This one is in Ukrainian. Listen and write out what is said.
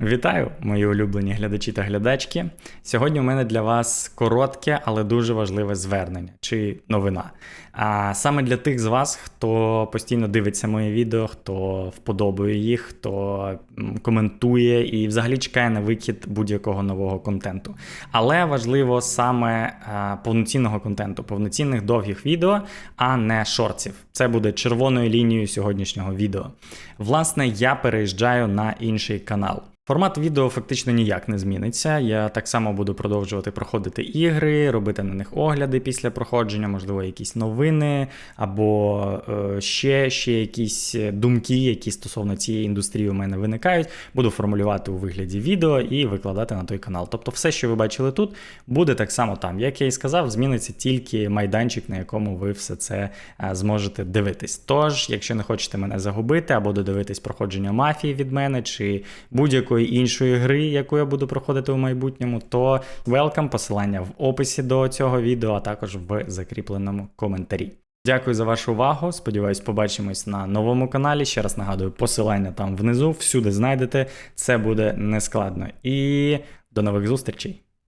Вітаю, мої улюблені глядачі та глядачки. Сьогодні у мене для вас коротке, але дуже важливе звернення чи новина. А саме для тих з вас, хто постійно дивиться мої відео, хто вподобує їх, хто коментує і взагалі чекає на вихід будь-якого нового контенту. Але важливо саме повноцінного контенту, повноцінних довгих відео, а не шортів. Це буде червоною лінією сьогоднішнього відео. Власне, я переїжджаю на інший канал. Формат відео фактично ніяк не зміниться. Я так само буду продовжувати проходити ігри, робити на них огляди після проходження, можливо, якісь новини, або е, ще, ще якісь думки, які стосовно цієї індустрії у мене виникають. Буду формулювати у вигляді відео і викладати на той канал. Тобто, все, що ви бачили тут, буде так само там. Як я і сказав, зміниться тільки майданчик, на якому ви все це е, зможете дивитись. Тож, якщо не хочете мене загубити або додивитись проходження мафії від мене чи будь-якої іншої гри, яку я буду проходити у майбутньому, то welcome, посилання в описі до цього відео, а також в закріпленому коментарі. Дякую за вашу увагу. Сподіваюсь, побачимось на новому каналі. Ще раз нагадую, посилання там внизу, всюди знайдете. Це буде нескладно. І до нових зустрічей!